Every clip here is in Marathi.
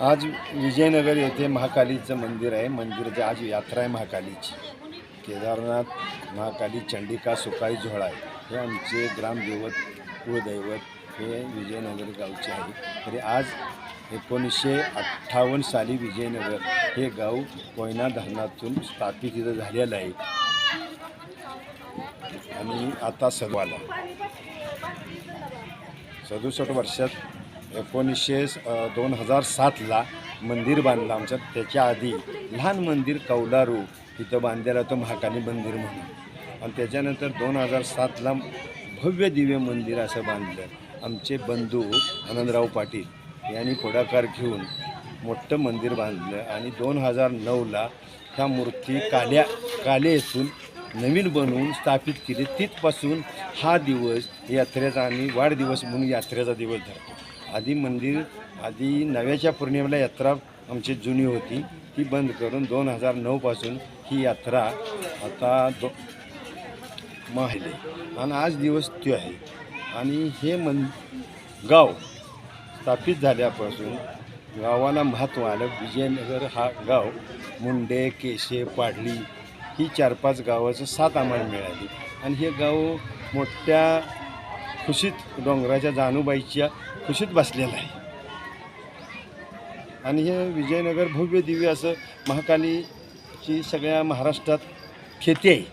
आज विजयनगर येथे महाकालीचं मंदिर आहे. मंदिराची आज यात्रा आहे महाकालीची. केदारनाथ महाकाली चंडिका सुकाई झोळा हे आमचे ग्रामदैवत कुळदैवत हे विजयनगर गावचे आहे. तरी आज एकोणीसशे अठ्ठावन्न साली विजयनगर हे गाव कोयना धरणातून स्थापित इथं झालेलं आहे. आणि आता सर्वाला सदुसष्ट वर्षात एकोणीसशे दोन हजार सातला मंदिर बांधलं आमचं त्याच्या आधी लहान मंदिर कौलारू तिथं बांधलेलं होतं महाकाली मंदिर म्हणून. आणि त्याच्यानंतर दोन हजार सातला भव्य दिव्य मंदिर असं बांधलं. आमचे बंधू आनंदराव पाटील यांनी पुढाकार घेऊन मोठं मंदिर बांधलं. आणि दोन हजार नऊला ह्या मूर्ती काल्या काले येथून नवीन बनवून स्थापित केली. तिथपासून हा दिवस यात्रेचा आणि वाढदिवस म्हणून यात्रेचा दिवस धरतो. आधी मंदिर आधी नव्याच्या पौर्णिमेला यात्रा आमची जुनी होती. ती बंद करून दोन हजार नऊपासून ही यात्रा आता दो माहिले आणि आज दिवस तो आहे. आणि हे मन गाव स्थापित झाल्यापासून गावाला महत्त्व आलं. विजयनगर हा गाव मुंडे केशे पाडली ही चार पाच गावाचं साथ आम्हाला मिळाली. आणि हे गाव मोठ्या खुशीत डोंगराच्या जानूबाईच्या खुशीत बसलेला आहे. आणि हे विजयनगर भव्य दिव्य असं महाकालीची सगळ्या महाराष्ट्रात खेती आहे.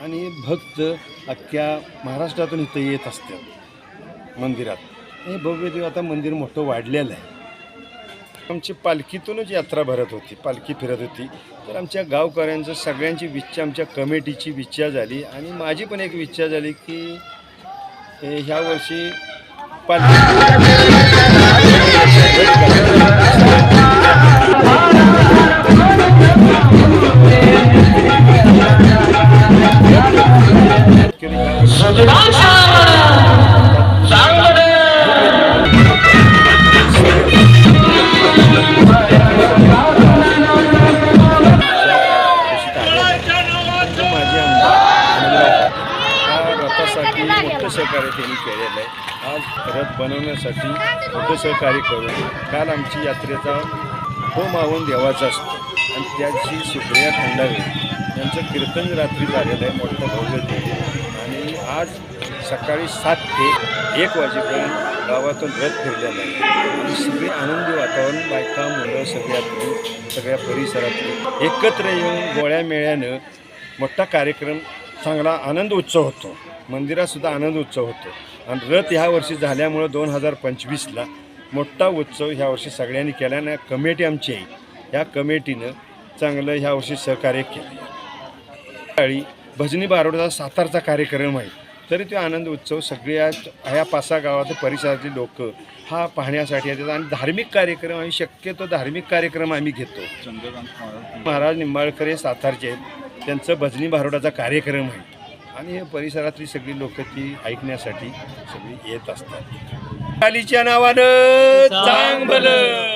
आणि भक्त अख्ख्या महाराष्ट्रातून इथं येत असतात मंदिरात. हे भव्य दिव्य आता मंदिर मोठं वाढलेलं आहे. आमची पालखीतूनच यात्रा भरत होती पालखी फिरत होती. तर आमच्या गावकऱ्यांचं सगळ्यांची विच्छा आमच्या कमिटीची विच्छा झाली. आणि माझी पण एक विच्छा झाली की हे ह्या वर्षी माझे सहकार्य त्यांनी केलेलं आहे. आज रथ बनवण्यासाठी मोठं सहकार्य करून काल आमची यात्रेचा होम मावून देवाचा असतो. आणि त्याची सुप्रिया खंडारे यांचं कीर्तन रात्री झालेलं आहे मोठं भव्य देवी आणि आज सकाळी सात ते एक वाजेपर्यंत गावातून रथ फिरलेला आहे. आणि सगळे आनंदी वातावरण बायका मुलं सगळ्यातली सगळ्या परिसरातली एकत्र येऊन गोळ्या मेळ्यानं मोठा कार्यक्रम चांगला आनंद उत्सव होतो. मंदिरातसुद्धा आनंद उत्सव होतो. आणि रथ ह्या वर्षी झाल्यामुळं दोन हजार पंचवीसला मोठा उत्सव ह्या वर्षी सगळ्यांनी केला आणि कमिटी आमची आहे. ह्या कमिटीनं चांगलं ह्या वर्षी सहकार्य केलं. सकाळी भजनी बारोडचा सातारचा कार्यक्रम आहे. तरी तो आनंद उत्सव सगळ्या ह्या पाच सहा गावातील परिसरातली लोक हा पाहण्यासाठी येतात. आणि धार्मिक कार्यक्रम आम्ही शक्यतो धार्मिक कार्यक्रम आम्ही घेतो. महाराज निंबाळकर हे सातारचे आहेत. त्यांचं भजनी बारोडाचा कार्यक्रम आहे. आणि हे परिसरातली सगळी लोक ती ऐकण्यासाठी सगळी येत असतात. चालीच्या नावानं चांगलं!